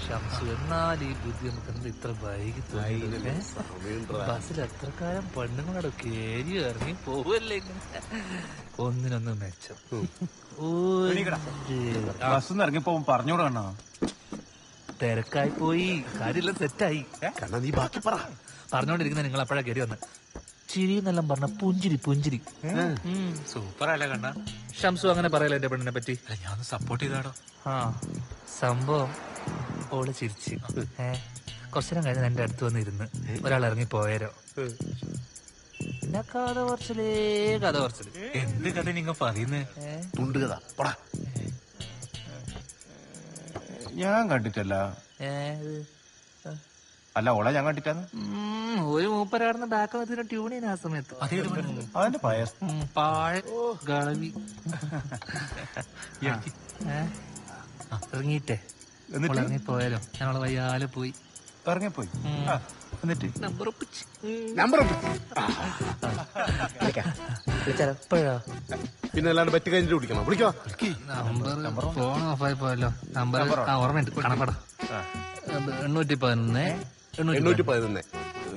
ഷംസു എന്നാൽ ഈ ബുദ്ധി നമുക്ക് എന്താ ഇത്ര വൈകി തോന്നിയത് ഏ? ബസ്സിൽ എത്ര കാലം പെണ്ണുങ്ങളോട് കേരി ഇറങ്ങി പോവല്ലേ ഒന്നിനൊന്ന് മെച്ചം. ഒരു ബസ് ഇറങ്ങിപ്പോ പറഞ്ഞോട് കണ്ണാ തിരക്കായി പോയി. കാര്യമെല്ലാം തെറ്റായി കണ്ണാ നീ ബാക്കി പറ. പറഞ്ഞോണ്ടിരിക്കുന്ന നിങ്ങൾ അപ്പോഴാ കയറി വന്ന്. ചിരി എന്നെല്ലാം പറഞ്ഞ പുഞ്ചിരി പുഞ്ചിരി. സൂപ്പർ അല്ല കണ്ണ. ഷംസു അങ്ങനെ പറയല എന്റെ പെണ്ണിനെ പറ്റി? ഞാൻ സപ്പോർട്ട് ചെയ്താടോ? ആ. സംഭവം ഓൾ ചിരിച്ച്. ഏ കുറച്ചു നേരം കഴിഞ്ഞ് എന്റെ അടുത്ത് വന്നിരുന്ന്. ഒരാൾ ഇറങ്ങി പോയരോ. പിന്നെ കഥ കുറച്ചിലേ കഥ കുറച്ചിൽ എന്ത് കഥ നിങ്ങ പറയുന്നേ? തുണ്ട് കഥ. പടാ. ഞാൻ കണ്ടിട്ടല്ല. അല്ല ഓളെ ഞാൻ കണ്ടിട്ടാന്ന്? ഒരു മൂപ്പരാടുന്ന ബാക്ക് വന്നിട്ട് ട്യൂൺ ചെയ്യുന്ന ആ സമയത്ത്. അതിന്റെ പയർ. ഉം, പാഴ ഗളവി. ഏ? ഇറങ്ങിയിട്ടേ. എന്നിട്ട്? പോയാലോ ഞങ്ങൾ വയ്യാലെ പോയി. ഇറങ്ങിപ്പോയി എന്നിട്ട്? നമ്പർ ഒപ്പിച്ച് നമ്പർ എപ്പോഴാ പിന്നെ അല്ലാണ്ട് പറ്റി കഴിഞ്ഞിട്ട് വിളിക്കണം? വിളിക്കോ? നമ്പർ ഫോൺ ഓഫായി പോയല്ലോ നമ്പർ ആ ഓർമ്മയുണ്ട്. കണക്കട എണ്ണൂറ്റി പതിനൊന്ന് എണ്ണൂറ്റി പതിനൊന്ന്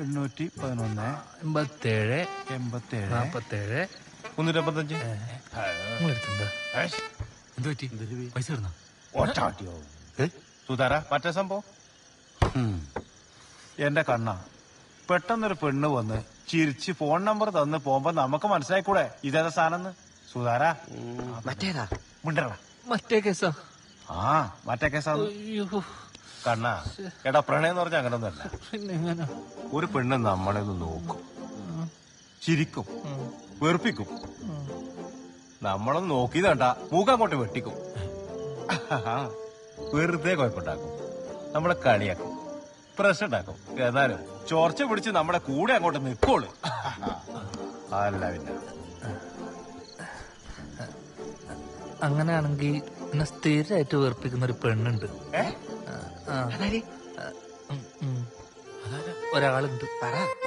എണ്ണൂറ്റി പതിനൊന്ന് എൺപത്തേഴ് എൺപത്തേഴ്. നാപ്പത്തേഴ്. മുന്നൂറ്റി അമ്പത്തഞ്ച് നിങ്ങളെടുത്തുണ്ടോ എന്ത് പറ്റി? പൈസ ഇടുന്നോ ഓട്ടാട്ടിയോ ഏ? സുധാര മറ്റേ സംഭവം? എന്റെ കണ്ണ പെട്ടെന്നൊരു പെണ്ണ് വന്ന് ചിരിച്ച് ഫോൺ നമ്പർ തന്ന് പോകുമ്പോ നമുക്ക് മനസ്സിലായിക്കൂടെ ഇതേതാ സാധനം സുധാര മറ്റേതാ? മിണ്ടറ മറ്റേ കേസാ. ആ മറ്റേ കേസാ അയ്യോ. കണ്ണ എടാ പ്രണയം എന്ന് പറഞ്ഞാൽ പിന്നെ എങ്ങനെ ഒരു പെണ്ണ് നമ്മളെ ഒന്ന് നോക്കും. ചിരിക്കും. വെറുപ്പിക്കും. നമ്മളൊന്ന് നോക്കിയതണ്ട മൂക്ക് അങ്ങോട്ട് വെട്ടിക്കും. വെറുതെ കുഴപ്പമുണ്ടാക്കും. നമ്മളെ കളിയാക്കും. പ്രശ്നം ഉണ്ടാക്കും. എന്നാലും ചോർച്ച പിടിച്ച് നമ്മുടെ കൂടെ അങ്ങോട്ട് നിൽക്കോളൂ അല്ല പിന്നെ. അങ്ങനെയാണെങ്കിൽ എന്നെ സ്ഥിരമായിട്ട് വെറുപ്പിക്കുന്ന ഒരു പെണ്ണുണ്ട്. ഒരാളുണ്ട്. ശരി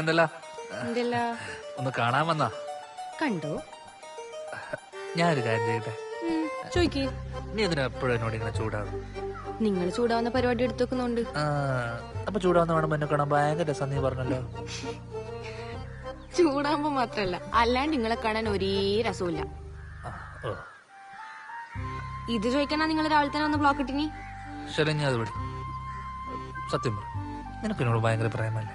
എന്തല്ല? ഒന്ന് കാണാൻ വന്നാ? കണ്ടോ? ഞാനൊരു കാര്യം ചെയ്യട്ടെ? ഉം, ചോയ്ക്ക്. നീ എന്തിനാ എപ്പോഴും എന്നോട് ഇങ്ങനെ ചൂടാവും നിങ്ങൾ ചൂടാവുന്ന പരിപാടി എടുത്തു വെക്കുന്നുണ്ട് അപ്പൊ ചൂടാവുന്ന വേണം എന്നെ കാണാൻ ഭയങ്കര രസം നീ പറഞ്ഞല്ലോ. ചൂടാവുമ്പോ മാത്രല്ല അല്ലാണ്ട് നിങ്ങളെ കാണാൻ ഒരേ രസമില്ല ഇത് ചോദിക്കണ നിങ്ങൾ രാവിലെ തന്നെ ഒന്ന് ബ്ലോക്ക് ഇട്ടിനി? ശരി ഞാൻ അത് വിടും. സത്യം നിനക്ക് എന്നോട് ഭയങ്കര പ്രേമല്ലേ?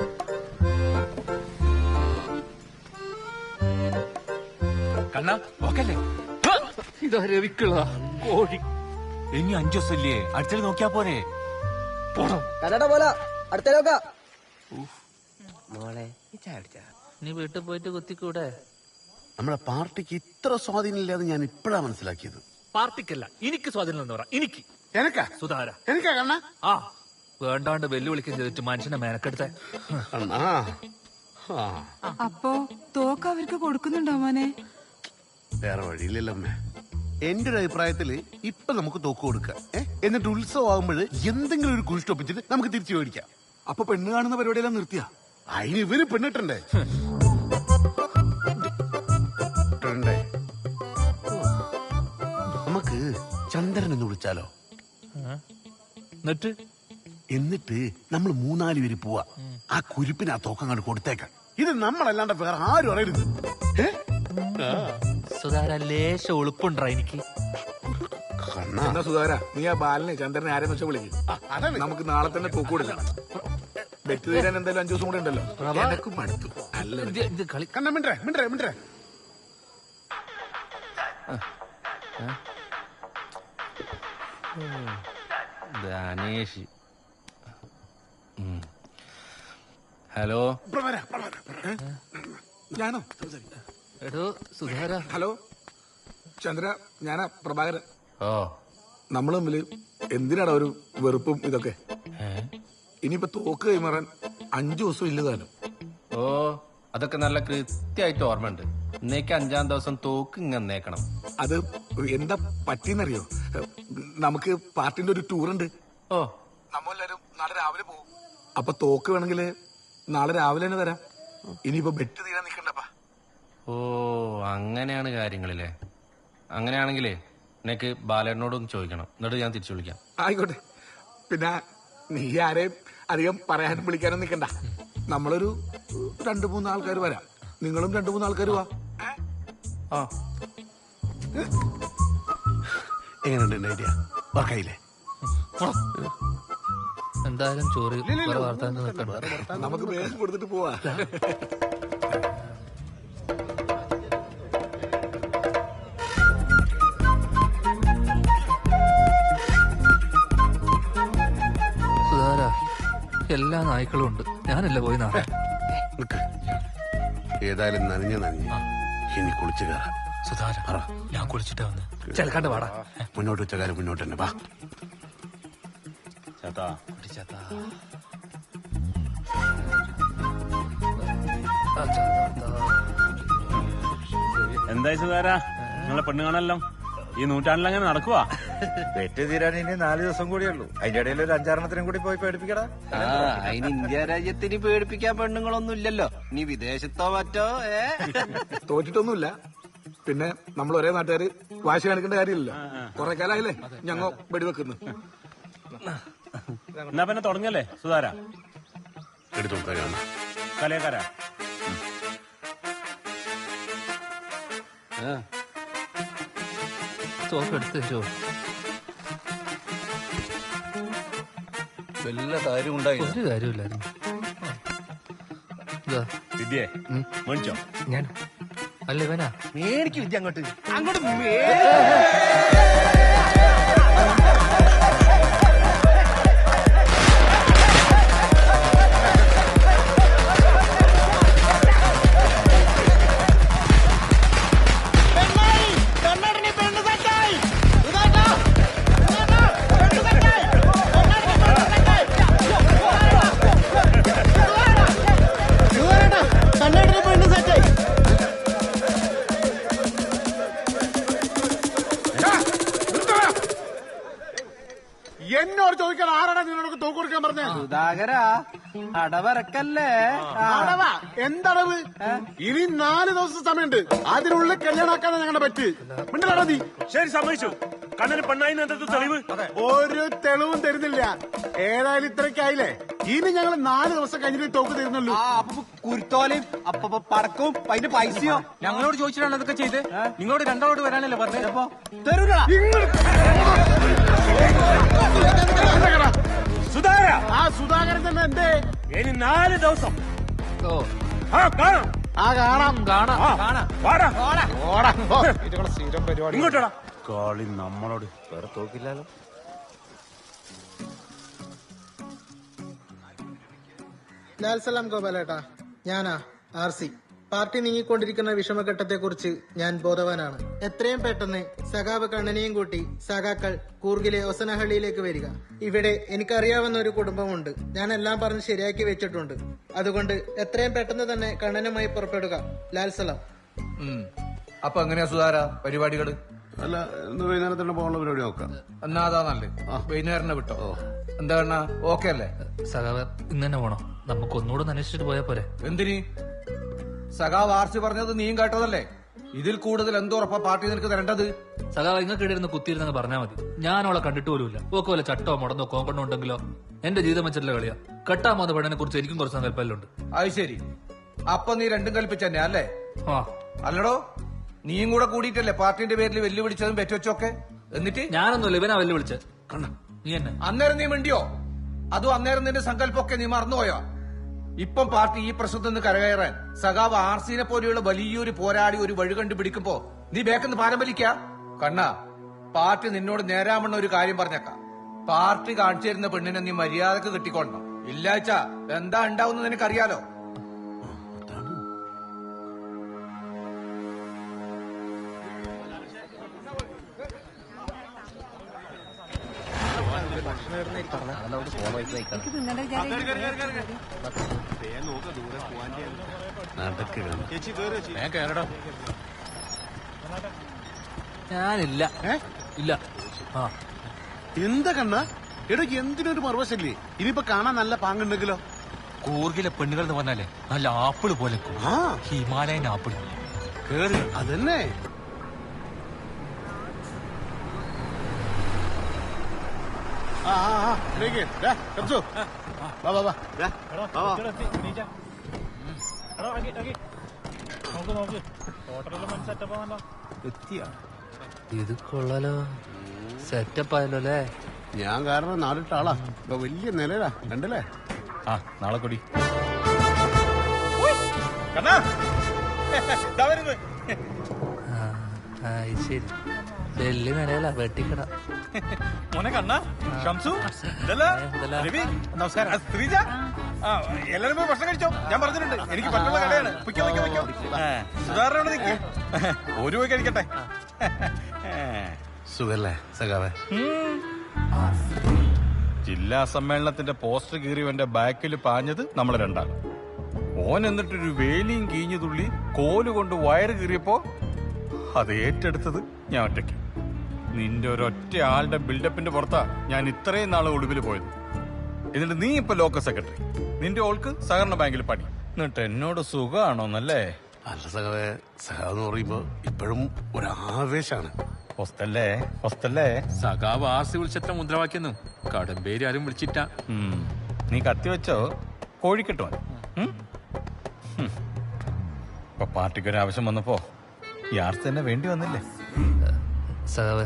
കണ്ണ ഓക്കല്ലേ ഇതാ രവിക്കുള്ള കോഴി. ഇനി അഞ്ചു ദിവസമില്ലേ? അടുത്തത് നോക്കിയാ പോരെ. പോണം കടട പോലെ. അടുത്തേക്കാ മോളെ. നീ വീട്ടിൽ പോയിട്ട് കുത്തിക്കൂടെ? നമ്മളെ പാർട്ടിക്ക് ഇത്ര സ്വാധീനമില്ലാതെ ഞാൻ ഇപ്പോഴാ മനസ്സിലാക്കിയത്. പാർട്ടിക്കല്ല എനിക്ക് സ്വാധീനം എന്ന് പറ. എനിക്ക്. എനക്കാ? സുധാര. എനിക്കാ കണ്ണ? ആ വേണ്ടാണ്ട് വെല്ലുവിളിക്കും ചെയ്തിട്ട് മനുഷ്യനെ മേനക്കെടുത്ത. അപ്പോ തോക്ക് അവർക്ക് കൊടുക്കുന്നുണ്ടോ മോനെ? വേറെ വഴിയില്ലല്ലോ അമ്മേ എന്റെ ഒരു അഭിപ്രായത്തിൽ ഇപ്പൊ നമുക്ക് തോക്ക് കൊടുക്കാം. ഏ? എന്നിട്ട് ഉത്സവം ആകുമ്പോൾ എന്തെങ്കിലും ഒരു കുഴിഷ്ടൊപ്പിച്ചിട്ട് നമുക്ക് തിരിച്ചു മേടിക്കാം. അപ്പൊ പെണ്ണ് കാണുന്ന പരിപാടിയെല്ലാം നിർത്തിയാ? അതിന് ഇവർ പെണ്ണിട്ടണ്ടേ? ഇട്ടണ്ടേ നമുക്ക് ചന്ദ്രൻ എന്ന് വിളിച്ചാലോ? എന്നിട്ട്? എന്നിട്ട് നമ്മൾ മൂന്നാൽ പേര് പോവാ. ആ കുരിപ്പിന് ആ തോക്കങ്ങോട്ട് കൊടുത്തേക്കാം. ഇത് നമ്മളല്ലാണ്ട് വേറെ ആരും അറിയരുത്. ഏ? സുധാര ലേശ ഒളിപ്പുണ്ടാ എനിക്ക്. എന്നാ സുധാര നീ ആ ബാലനെ ചന്ദ്രനെ ആരെന്ന് വെച്ചാൽ വിളിക്കും? നമുക്ക് നാളെ തന്നെ തൂക്കൂടില്ല ബെറ്റ് തീരാൻ എന്തായാലും അഞ്ചു ദിവസം കൂടെ ഉണ്ടല്ലോ. എനക്കും മടുത്തു. അല്ല. കളി കണ്ണ മിണ്ടേ മിണ്ടേ മിണ്ടേ ദാനേഷ് ഹലോ? ഞാനോ? സംസാരിക്കാം. എടോ സുധാര. ഹലോ ചന്ദ്ര ഞാനാ പ്രഭാകരൻ. ഓ. നമ്മൾ തമ്മിൽ എന്തിനാടാ ഒരു വെറുപ്പും ഇതൊക്കെ? ഇനിയിപ്പോ തോക്ക് കൈമാറാൻ അഞ്ചു ദിവസം ഇല്ലതാനും ഓ അതൊക്കെ നല്ല കൃത്യമായിട്ട് ഓർമ്മയുണ്ട്. ഇന്നേക്ക് അഞ്ചാം ദിവസം തോക്ക് ഇങ്ങന്നേക്കണം അത് എന്താ പറ്റിയെന്നറിയോ? നമുക്ക് പാർട്ടിന്റെ ഒരു ടൂറുണ്ട്. ഉണ്ട് ഓ. നമ്മളെല്ലാരും നാളെ രാവിലെ പോകും. അപ്പൊ തോക്ക് വേണമെങ്കിൽ നാളെ രാവിലെ തന്നെ തരാം ഇനിയിപ്പോ ബെറ്റ് തീരാൻ നിക്കണ്ടപ്പാ ഓ അങ്ങനെയാണ് കാര്യങ്ങളില്ലേ? അങ്ങനെയാണെങ്കിലേ നിനക്ക് ബാലേട്ടനോടൊന്ന് ചോദിക്കണം. എന്നിട്ട് ഞാൻ തിരിച്ചു വിളിക്കാം. ആയിക്കോട്ടെ. പിന്നെ നീ ആരെയും അധികം പറയാനും വിളിക്കാനും നിക്കണ്ട. നമ്മളൊരു രണ്ടു മൂന്ന് ആൾക്കാർ വരാം. നിങ്ങളും രണ്ടു മൂന്ന് ആൾക്കാർ വാ. ആ. എങ്ങനെയുണ്ട് എന്റെ ഐഡിയ വർക്കായില്ലേ എന്തായാലും ചോറ് നിൽക്കണ്ട. നമുക്ക് വേഗം കൊടുത്തിട്ട് പോവാ. എല്ലാ നായ്ക്കളും ഉണ്ട്. ഞാനല്ല പോയി നാളെ നിക്ക്. ഏതായാലും നനഞ്ഞ നനഞ്ഞ ഇനി കുളിച്ചു കയറാം സുധാര പറ. ഞാൻ കുളിച്ചിട്ടാ വന്ന്. ചെലക്കാണ്ട് വാടാ. മുന്നോട്ട് വെച്ച കാര്യം മുന്നോട്ട് തന്നെ വാ. ചേട്ടാ. പിടിച്ചാത്താ. ആ, ചാത്താ. എന്തായി സുധാര നിങ്ങളെ പെണ്ണ് കാണല്ലോ ഈ നൂറ്റാണ്ടിൽ അങ്ങനെ നടക്കുവാ? വെറ്റ് തീരാൻ ഇനി നാല് ദിവസം കൂടിയേ ഉള്ളൂ അതിന്റെ ഇടയിൽ ഒരു അഞ്ചാറെണ്ണത്തിനും കൂടി പോയി പേടിപ്പിക്കടാ. ആ അതിന് ഇന്ത്യ രാജ്യത്തിന് പേടിപ്പിക്കാൻ പെണ്ണുങ്ങളൊന്നും ഇല്ലല്ലോ നീ വിദേശത്തോ മറ്റോ ഏ? തോറ്റിട്ടൊന്നുമില്ല. പിന്നെ നമ്മൾ ഒരേ നാട്ടുകാര് വാശി കാണിക്കേണ്ട കാര്യമില്ലല്ലോ. കുറെ കാലായില്ലേ ഞങ്ങൾ വെടിവെക്കുന്നു. എന്നാ പിന്നെ തുടങ്ങല്ലേ സുധാര? എടുത്തു കലയക്കാരാ തോക്ക് എടുത്ത് തരുമോ വല്ല കാര്യം ഉണ്ടായി ഒരു കാര്യമില്ലായിരുന്നു ഇതാ. വിദ്യേ മേടിച്ചോ? ഞാൻ. അല്ല ഇവനാ? മേടിക്ക് വിദ്യ അങ്ങോട്ട്. അങ്ങോട്ട് എന്നോട് ചോദിക്കാൻ ആരാണ് നിന്നോട് തോക്ക് കൊടുക്കാൻ പറഞ്ഞേ. സുധാകര അടവറക്കല്ലേ? അടവ എന്തടവ്? ഇനി നാല് ദിവസം സമയമുണ്ട്. അതിനുള്ളിൽ കല്യാണാക്കാൻ ഞങ്ങളുടെ പറ്റ്. മിണ്ടടാ നീ. ശരി സമ്മതിച്ചു. കണ്ണന് പെണ്ണായി തെളിവ്? ഒരു തെളിവും തരുന്നില്ല. ഏതായാലും ഇത്രയ്ക്കായില്ലേ ഇനി ഞങ്ങൾ നാല് ദിവസം കഴിഞ്ഞിട്ട് തോക്ക് തരുന്നുള്ളൂ. അപ്പൊ കുരുത്തോലയും അപ്പൊ പടക്കവും അതിന്റെ പൈസയോ. ഞങ്ങളോട് ചോദിച്ചിട്ടാണ് അതൊക്കെ ചെയ്ത്. നിങ്ങളോട് രണ്ടാളോട് വരാനല്ലേ പറഞ്ഞത് അപ്പൊ തരൂലടാ എന്തേ ഇനി നാല് ദിവസം. ഓ. ആ കാണാം. ആ കാണാം കാണാം. ഇതുങ്ങളെ സ്ഥിരം പരിപാടി. ഇങ്ങോട്ടാ കളി നമ്മളോട് വേറെ തോക്കില്ലല്ലോ ലാൽസലാം ഗോപാലേട്ടാ. ഞാനാ ആർ സി. പാർട്ടി നീങ്ങിക്കൊണ്ടിരിക്കുന്ന വിഷമഘട്ടത്തെക്കുറിച്ച് ഞാൻ ബോധവാനാണ്. എത്രയും പെട്ടെന്ന് സഖാവ് കണ്ണനെയും കൂട്ടി സഖാക്കൾ കൂർഗിലെ ഒസനഹള്ളിയിലേക്ക് വരിക. ഇവിടെ എനിക്കറിയാവുന്ന ഒരു കുടുംബമുണ്ട്. ഞാൻ എല്ലാം പറഞ്ഞ് ശരിയാക്കി വെച്ചിട്ടുണ്ട്. അതുകൊണ്ട് എത്രയും പെട്ടെന്ന് തന്നെ കണ്ണനുമായി പുറപ്പെടുക. ലാൽസലം. അപ്പൊ എങ്ങനെയാ സുധാര? പരിപാടികൾ? അല്ല ഇന്ന് വൈകുന്നേരം തന്നെ പോകാനുള്ള പരിപാടി നോക്കാം. എന്നാ അതാ നല്ലത് വൈകുന്നേരം തന്നെ വിട്ടോ? എന്താ കണ്ണ? ഓക്കെ അല്ലേ? സഖാവ് ഇന്ന് തന്നെ പോണോ. നമുക്ക് ഒന്നുകൂടെ ഒന്ന് അന്വേഷിച്ചിട്ട് പോയാ പോരെ. എന്തിനി? സഖാവ് ആർസി പറഞ്ഞത് നീയും കേട്ടതല്ലേ? ഇതിൽ കൂടുതൽ എന്തുറപ്പാ പാർട്ടി നിനക്ക് തരേണ്ടത്? സഖാവ് ഇങ്ങക്ക് ഇടയിരുന്ന് കുത്തിയിരുന്നെന്ന് പറഞ്ഞാൽ മതി. ഞാൻ അവളെ കണ്ടിട്ട് പോലുമില്ല ഓക്കെ വല്ല ചട്ടോ മുടന്നോ കോമ്പണ്ടോ ഉണ്ടെങ്കിലോ എന്റെ ജീവിതം വെച്ചിട്ടുള്ള കളിയാ. കെട്ടാൻ പോകുന്ന പെണ്ണിനെ കുറിച്ച് എനിക്കും കുറച്ച് സങ്കല്പല്ലുണ്ട് അത് ശരി. അപ്പൊ നീ രണ്ടും കൽപ്പിച്ചന്നെ അല്ലേ? ആ. അല്ലടോ നീയും കൂടെ കൂടിയിട്ടല്ലേ പാർട്ടിന്റെ പേരിൽ വെല്ലുവിളിച്ചതും പെറ്റുവെച്ചൊക്കെ എന്നിട്ട്? ഞാനൊന്നുമില്ല ഇവനാ വെല്ലുവിളിച്ചത്. നീ എന്നെ. അന്നേരം നീ മിണ്ടിയോ? അതും അന്നേരം നിന്റെ സങ്കല്പമൊക്കെ നീ മറന്നുപോയോ? ഇപ്പം പാർട്ടി ഈ പ്രശ്നത്തിൽ നിന്ന് കരകയറാൻ സഖാവ് ആർസിനെ പോലെയുള്ള വലിയൊരു പോരാടി ഒരു വഴി കണ്ടുപിടിക്കുമ്പോ നീ ബേക്കെന്ന് പാരമ്പലിക്ക? കണ്ണ പാർട്ടി നിന്നോട് നേരാമെന്ന ഒരു കാര്യം പറഞ്ഞേക്കാം. പാർട്ടി കാണിച്ചിരുന്ന പെണ്ണിനെ നീ മര്യാദയ്ക്ക് കിട്ടിക്കൊണ്ടോ ഇല്ലാച്ച എന്താ ഉണ്ടാവുന്ന നിനക്കറിയാലോ? ഞാനില്ല. ഇല്ല. ആ. എന്താ കണ്ണ? ഇടയ്ക്ക് എന്തിനൊരു മറുവശല്ലേ? ഇനിയിപ്പോ കാണാൻ നല്ല പാങ്ങുണ്ടെങ്കിലോ? കൂർഗിലെ പെണ്ണുകൾ എന്ന് പറഞ്ഞാലേ നല്ല ആപ്പിൾ പോലെ ഹിമാലയൻ ആപ്പിൾ. കേറി അതന്നെ ആ ആ ആ ഇടയ്ക്ക്. ദേ, കബ്സു. വാ വാ വാ ദേ, വാ, വാ. ഇത് കൊള്ളാലോ. സെറ്റപ്പ് ആയല്ലോ അല്ലേ? ഞാൻ കാരണം നാലിട്ട ആളാ. ഇപ്പൊ വലിയ നിലയിലാ. കണ്ടല്ലേ? ആ നാളെ കൂടി. ശരി. വലിയ നിലയിലാ വെട്ടിക്കട. മോനെ കണ്ണ. ഷംസു. രവി നമസ്കാരം. ശ്രീജ? ആ. എല്ലാരും പോയി ഭക്ഷണം കഴിച്ചോ? ഞാൻ പറഞ്ഞിട്ടുണ്ട്. എനിക്ക് പറ്റുള്ള കടയാണ്. പൊയ്ക്കോ പൊയ്ക്കോ പൊയ്ക്കോ. സുധാരണ നിൽക്ക് ഒരു പോയി കഴിക്കട്ടെ. സുഖല്ലേ സഖാവേ? ജില്ലാ സമ്മേളനത്തിന്റെ പോസ്റ്റർ കീറി എന്റെ ബാക്കിൽ പാഞ്ഞത് നമ്മൾ രണ്ടാണ് ഓൻ എന്നിട്ടൊരു വേലിയും കീഞ്ഞു തുള്ളി കോലുകൊണ്ട് വയറ് കീറിയപ്പോ അത് ഏറ്റെടുത്തത് ഞാൻ ഒറ്റയ്ക്ക്. നിന്റെ ഒരൊറ്റ ആളുടെ ബിൽഡപ്പിന്റെ പുറത്താ ഞാൻ ഇത്രയും നാൾ ഒടുവിൽ പോയത്. എന്നിട്ട് നീ ഇപ്പൊ ലോക്കൽ സെക്രട്ടറി നിന്റെ ഓൾക്ക് സഹകരണ ബാങ്കിൽ പണി. എന്നിട്ട് എന്നോട് സുഖമാണോന്നല്ലേ അല്ല സഖാവ് എന്ന് പറയുമ്പോ ഇപ്പോഴും ഒരു ആവേശാണ് ഹോസ്റ്റല്ലേ ഹൊസ്തല്ലേ സഖാവ് ആർസി വിളിച്ചത്ര മുദ്രാവാക്യൊന്നും കടമ്പേരി ആരും വിളിച്ചിട്ട. നീ കത്തി വെച്ചോ? കോഴിക്കെട്ടോ ഇപ്പൊ പാർട്ടിക്ക് ഒരു ആവശ്യം വന്നപ്പോ ഈ ആർസി തന്നെ വേണ്ടി വന്നില്ലേ? സഖാവ്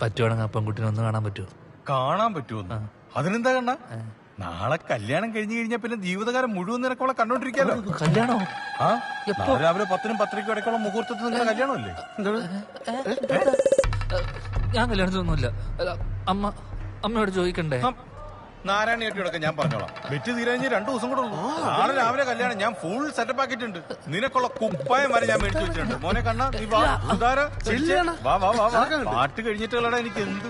പറ്റുവാണെങ്കിൽ ആ പെൺകുട്ടിനെ ഒന്ന് കാണാൻ പറ്റുമോ കാണാൻ പറ്റുമോ അതിനെന്താ കണ്ണ? നാളെ കല്യാണം കഴിഞ്ഞു കഴിഞ്ഞാൽ പിന്നെ ജീവിതകാലം മുഴുവൻ നിനക്കോളെ കണ്ടോണ്ടിരിക്കാലോ? കല്യാണോ? ആ? രാവിലെ പത്തിനും പത്തരയ്ക്കും ഇടയ്ക്കുള്ള മുഹൂർത്തത്തിൽ നിങ്ങളുടെ കല്യാണമല്ലേ? ഞാൻ കല്യാണത്തിനൊന്നുമില്ല അല്ല, അമ്മ അമ്മയോട് ചോദിക്കണ്ടേ? നാരായണ ഏട്ടിയോടൊക്കെ ഞാൻ പറഞ്ഞോളാം വെറ്റ് തീരാഞ്ഞ് രണ്ടു ദിവസം കൂടെ ഉള്ളൂ നാളെ രാവിലെ കല്യാണം ഞാൻ ഫുൾ സെറ്റപ്പ് ആക്കിയിട്ടുണ്ട് നിനക്കുള്ള കുപ്പായം വരെ ഞാൻ മേടിച്ചു വെച്ചിട്ടുണ്ട് മോനെ കണ്ണ നീ വാ സുധാര ചെല്ലുകയാണ്. വാ വാ വാ വാ നടക്കാൻ പാട്ട് കഴിഞ്ഞിട്ടുള്ളടാ എനിക്ക് എന്ത്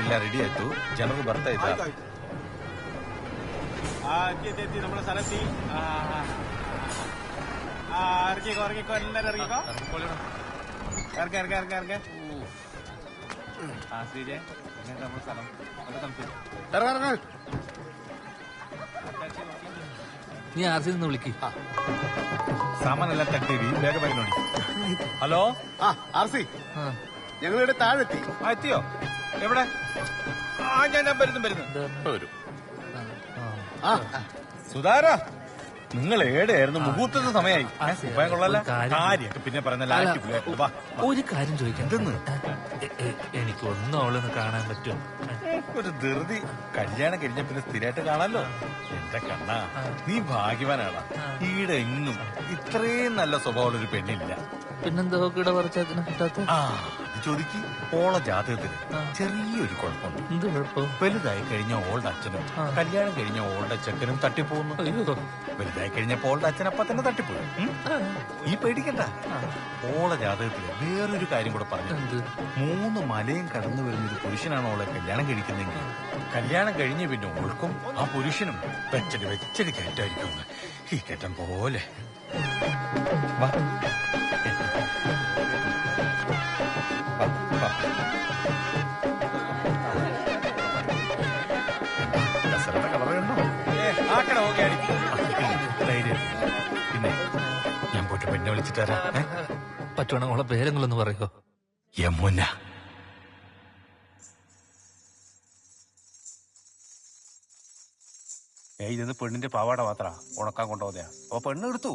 ഇല്ല റെഡി ആയിട്ടു ಜನರು ಬರ್ತಾ ಇದ್ದಾರೆ നമ്മുടെ സ്ഥലത്തി ഇറങ്ങിക്കോ ഇറങ്ങിക്കോ എല്ലാരും ഇറങ്ങിക്കോ ഇറങ്ങ ഇറങ്ങ ഇറങ്ങ ഇറങ്ങ ആ ശ്രീജെ ഇങ്ങനെ നമ്മുടെ സ്ഥലം ഇറങ്ങ്. നീ ആർ സി നിന്ന് സാമാനെല്ലാം തട്ടിരി വേഗം വേഗം ഹലോ ആ ആർ സി ഞങ്ങളിവിടെ താഴെത്തി എത്തിയോ എവിടെ ആ ഞാൻ വരുന്നു വരുന്നു വരും സുധാര നിങ്ങൾ ഏടെയായിരുന്നു? മുഹൂർത്തത്തെ സമയമായി. കാര്യം- പിന്നെ പറഞ്ഞ ഒരു കാര്യം ചോദിക്കാം. എനിക്ക് ഒന്നും അവളൊന്ന് കാണാൻ പറ്റും ഒരു ധൃതി. കല്യാണം കഴിഞ്ഞ പിന്നെ സ്ഥിരമായിട്ട് കാണാലോ? എന്റെ കണ്ണ നീ ഭാഗ്യവാനാണ് ഈടെ എങ്ങും ഇത്രയും നല്ല സ്വഭാവമുള്ള ഒരു പെണ്ണില്ല. പിന്നെന്തോ കിട പറിച്ചതിന് കിട്ടാത്ത? ചോദിക്ക്. ഓള ജാതകത്തിൽ ചെറിയൊരു കുഴപ്പമുണ്ട്. എന്ത് കുഴപ്പം? വലുതായി കഴിഞ്ഞ ഓളുടെ അച്ഛനും കല്യാണം കഴിഞ്ഞ ഓളുടെ ചെക്കനും തട്ടിപ്പോകുന്നു. വലുതായി കഴിഞ്ഞപ്പോ ഓളുടെ അച്ഛൻ അപ്പ തന്നെ തട്ടിപ്പോയി. ഈ പേടിക്കണ്ട. ഓള ജാതകത്തിൽ വേറൊരു കാര്യം കൂടെ പറഞ്ഞു. മൂന്ന് മലയും കടന്നു വരുന്ന ഒരു പുരുഷനാണ് ഓളെ കല്യാണം കഴിക്കുന്നെങ്കിൽ കല്യാണം കഴിഞ്ഞ് പിന്നെ ഓൾക്കും ആ പുരുഷനും വെച്ചടി വെച്ചടി കയറ്റായിരിക്കും ഈ കയറ്റം പോലെ. വാ. പെണ്ണെ വിളിച്ചിട്ട് വരാം. പറ്റുവാണെങ്കിൽ അവളെ പേരെങ്കിലൊന്ന് പറയോ? യമുന. ഏയ് ഇതെന്ന് പെണ്ണിന്റെ പാവാട മാത്രാ? ഉണക്കാൻ കൊണ്ടുപോകുന്നയാ. അപ്പൊ പെണ്ണ് എടുത്തു